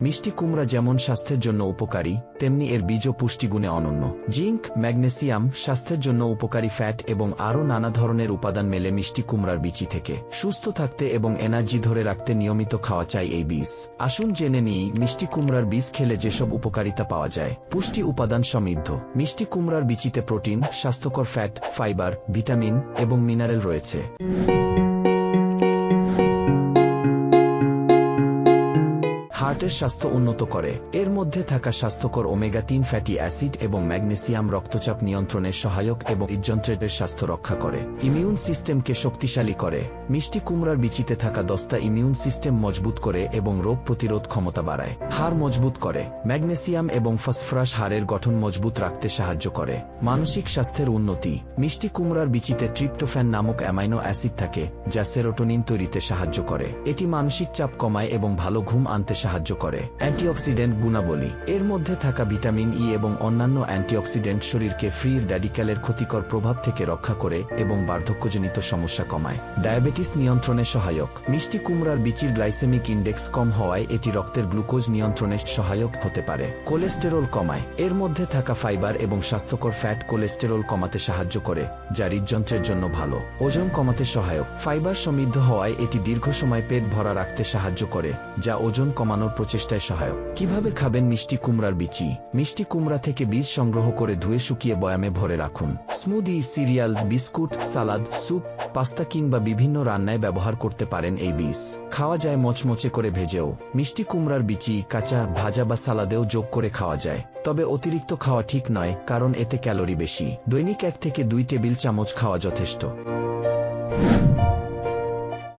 মিষ্টি কুমড়া যেমন স্বাস্থ্যের জন্য উপকারী, তেমনি এর বীজও পুষ্টিগুণে অনন্য। জিঙ্ক, ম্যাগনেসিয়াম স্বাস্থ্যের জন্য উপকারী ফ্যাট এবং আরও নানা ধরনের উপাদান মেলে মিষ্টি কুমড়ার বিচি থেকে। সুস্থ থাকতে এবং এনার্জি ধরে রাখতে নিয়মিত খাওয়া চাই এই বীজ। আসুন জেনে নিই মিষ্টি কুমড়ার বীজ খেলে যেসব উপকারিতা পাওয়া যায়। পুষ্টি উপাদান সমৃদ্ধ। মিষ্টি কুমড়ার বিচিতে প্রোটিন, স্বাস্থ্যকর ফ্যাট, ফাইবার, ভিটামিন এবং মিনারেল রয়েছে। হার্টের স্বাস্থ্য উন্নত করে। এর মধ্যে থাকা স্বাস্থ্যকর ওমেগা তিন ফ্যাটি অ্যাসিড এবং ম্যাগনেসিয়াম রক্তচাপ নিয়ন্ত্রণের সহায়ক এবং হৃদযন্ত্রের স্বাস্থ্য রক্ষা করে। ইমিউন সিস্টেমকে শক্তিশালী করে। মিষ্টি কুমড়ার বিচিতে থাকা দস্তা ইমিউন সিস্টেম মজবুত করে এবং রোগ প্রতিরোধ ক্ষমতা বাড়ায়। হাড় মজবুত করে। ম্যাগনেসিয়াম এবং ফসফরাস হাড়ের গঠন মজবুত রাখতে সাহায্য করে। মানসিক স্বাস্থ্যের উন্নতি। মিষ্টি কুমড়ার বিচিতে ট্রিপ্টোফ্যান নামক অ্যামাইনো অ্যাসিড থাকে, যা সেরোটোনিন তৈরিতে সাহায্য করে। এটি মানসিক চাপ কমায় এবং ভালো ঘুম আনতে সাহায্য করে। অ্যান্টিঅক্সিডেন্ট গুণাবলী। এর মধ্যে থাকা ভিটামিন ই এবং অন্যান্য অ্যান্টিঅক্সিডেন্ট শরীরকে ফ্রি র্যাডিক্যালের ক্ষতিকর প্রভাব থেকে রক্ষা করে এবং বার্ধক্যজনিত সমস্যা কমায়। ডায়াবেটিস নিয়ন্ত্রণে সহায়ক। মিষ্টি কুমড়ার বিচির গ্লাইসেমিক ইন্ডেক্স কম হওয়ায় এটি রক্তের গ্লুকোজ নিয়ন্ত্রণে সহায়ক হতে পারে। কোলেস্টেরল কমায়। এর মধ্যে থাকা ফাইবার এবং স্বাস্থ্যকর ফ্যাট কোলেস্টেরল কমাতে সাহায্য করে, যা হৃদযন্ত্রের জন্য ভালো। ওজন কমাতে সহায়ক। ফাইবার সমৃদ্ধ হওয়ায় এটি দীর্ঘ সময় পেট ভরা রাখতে সাহায্য করে, যা ওজন কমানোর প্রচেষ্টায় সহায়ক। কীভাবে খাবেন মিষ্টি কুমড়ার বিচি? মিষ্টি কুমড়া থেকে বীজ সংগ্রহ করে ধুয়ে শুকিয়ে বয়ামে ভরে রাখুন। Smoothie, cereal, biscuit, salad, soup, pasta কিংবা বিভিন্ন রান্নায় ব্যবহার করতে পারেন এই বীজ। খাওয়া যায় মচমচে করে ভেজেও। মিষ্টি কুমড়ার বিচি, কাঁচা, ভাজা বা সালাদেও যোগ করে খাওয়া যায়। তবে অতিরিক্ত খাওয়া ঠিক নয়, কারণ এতে ক্যালোরি বেশি। দৈনিক এক থেকে দুই টেবিল চামচ খাওয়া যথেষ্ট।